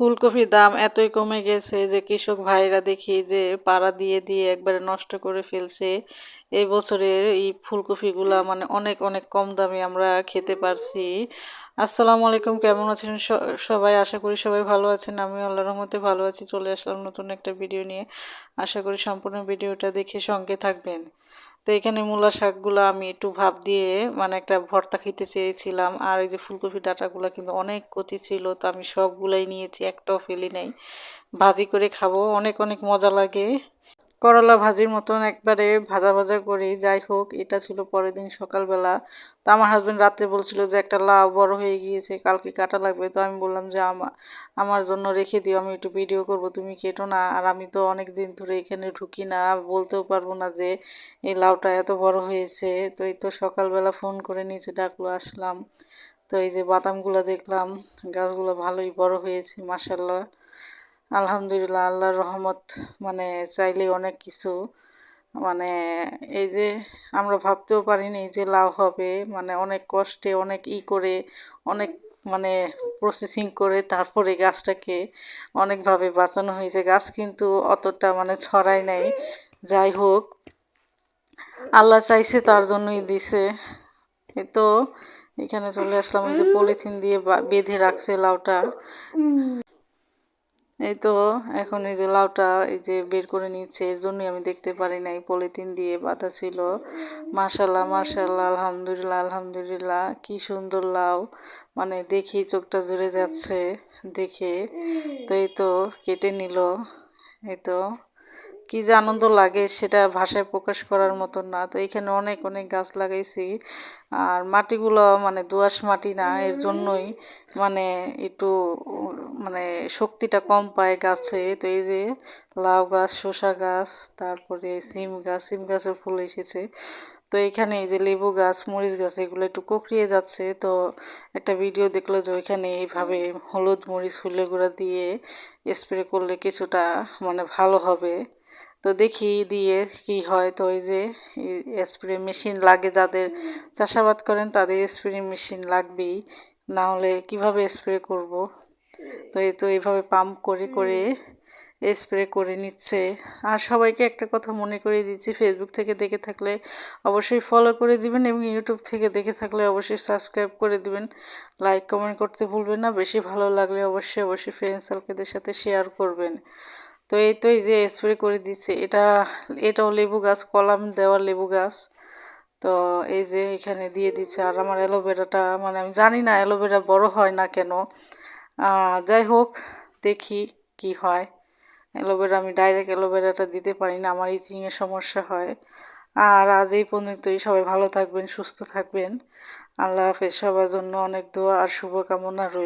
ফুলকপির দাম এতই কমে গেছে যে কৃষক ভাইরা দেখি যে পাড়া দিয়ে দিয়ে একবারে নষ্ট করে ফেলছে। এই বছরের এই ফুলকপিগুলা মানে অনেক অনেক কম দামে আমরা খেতে পারছি। আসসালামু আলাইকুম, কেমন আছেন সবাই? আশা করি সবাই ভালো আছেন। আমি আল্লাহর রহমতে ভালো আছি। চলে আসলাম নতুন একটা ভিডিও নিয়ে। আশা করি সম্পূর্ণ ভিডিওটা দেখে সঙ্গে থাকবেন। তো এখানে মূলা শাকগুলো আমি একটু ভাব দিয়ে মানে একটা ভর্তা খেতে চেয়েছিলাম। আর এই যে ফুলকপি ডাটাগুলো কিন্তু অনেক কচি ছিল, তো আমি সবগুলোই নিয়েছি, একটাও ফেলি নাই। ভাজি করে খাব, অনেক অনেক মজা লাগে। করলা ভাজির মতন একবারে ভাজা ভাজা করি, যাই হোক, এটা ছিল পরের দিন সকালবেলা। তো আমার হাজবেন্ড রাত্রে বলছিল যে, একটা লাউ বড় হয়ে গিয়েছে, কালকে কাটা লাগবে। তো আমি বললাম যে আমার আমার জন্য রেখে দিও, আমি একটু ভিডিও করব, তুমি কেটো না। আর আমি তো অনেক দিন ধরে এখানে ঢুকি না, বলতেও পারব না যে, এই লাউটা এত বড় হয়েছে। তো এই তো সকালবেলা ফোন করে নিচে ডাকলো, আসলাম। তো এই যে বাদামগুলো দেখলাম, গাছগুলো ভালোই বড় হয়েছে মাসাল্লাহ আলহামদুলিল্লাহ, আল্লাহর রহমত। মানে চাইলে অনেক কিছু। মানে এই যে আমরা ভাবতেও পারিনি যে লাভ হবে। মানে অনেক কষ্টে, অনেক ই করে, অনেক মানে প্রসেসিং করে তারপরে গাছটাকে অনেকভাবে বাঁচানো হয়েছে। গাছ কিন্তু অতটা মানে ছড়ায় নাই। যাই হোক, আল্লাহ চাইছে, তার জন্যই দিছে। এই তো, এখানে চলে আসলাম যে পলিথিন দিয়ে বেঁধে রাখছে লাউটা। এই তো এখন এই যে লাউটা এই যে বের করে নিচ্ছে এর জন্যই আমি দেখতে পারি নাই। পলিথিন দিয়ে বাঁধা ছিল। মাশাল্লাহ মাশাল্লাহ আলহামদুলিল্লাহ আলহামদুলিল্লাহ, কি সুন্দর লাউ। মানে দেখি চোখটা জুড়ে যাচ্ছে, দেখে। তো এই তো কেটে নিল। এই তো কি যে আনন্দ লাগে, সেটা ভাষায় প্রকাশ করার মতন না। তো এখানে অনেক অনেক গাছ লাগাইছি। আর মাটিগুলো মানে দোআঁশ মাটি না, এর জন্যই মানে একটু মানে শক্তিটা কম পায় গাছে। তো এই যে লাউ গাছ, শসা গাছ, তারপরে সিম গাছ, সিম গাছের ফুল এসেছে। তো এখানে এই যে লেবু গাছ, মরিচ গাছ, এগুলো একটু কুকড়িয়ে যাচ্ছে। তো একটা ভিডিও দেখল যে ওইখানে এইভাবে হলুদ মরিচ ফুলের গুঁড়া দিয়ে স্প্রে করলে কিছুটা মানে ভালো হবে। তো দেখি দিয়ে কি হয়। তো ওই যে স্প্রে মেশিন লাগে যাদের, চাষাবাদ করেন তাদের স্প্রে মেশিন লাগবেই। না হলে কীভাবে স্প্রে করব? তো এই তো এইভাবে পাম্প করে করে স্প্রে করে নিচ্ছে। আর সবাইকে একটা কথা মনে করিয়ে দিচ্ছি ফেসবুক থেকে দেখে থাকলে অবশ্যই ফলো করে দিবেন এবং ইউটিউব থেকে দেখে থাকলে অবশ্যই সাবস্ক্রাইব করে দিবেন। লাইক কমেন্ট করতে ভুলবেন না বেশি ভালো লাগলে অবশ্যই অবশ্যই ফ্রেন্ড সার্কেলদের সাথে শেয়ার করবেন। তো এই তো এই যে স্প্রে করে দিচ্ছে এটা এটাও লেবু গাছ কলাম দেওয়া লেবু গাছ। তো এই যে এখানে দিয়ে দিচ্ছে আর আমার অ্যালোভেরাটা মানে আমি জানি না অ্যালোভেরা বড় হয় না কেন। যাই হোক, দেখি কি হয়। অ্যালোভেরা, আমি ডাইরেক্ট অ্যালোভেরাটা দিতে পারি না, আমার ইচিংয়ের সমস্যা হয়। আর আজ এই পর্যন্তই, সবাই ভালো থাকবেন, সুস্থ থাকবেন। আল্লাহ হাফেজ, সবার জন্য অনেক দোয়া আর শুভকামনা রইল।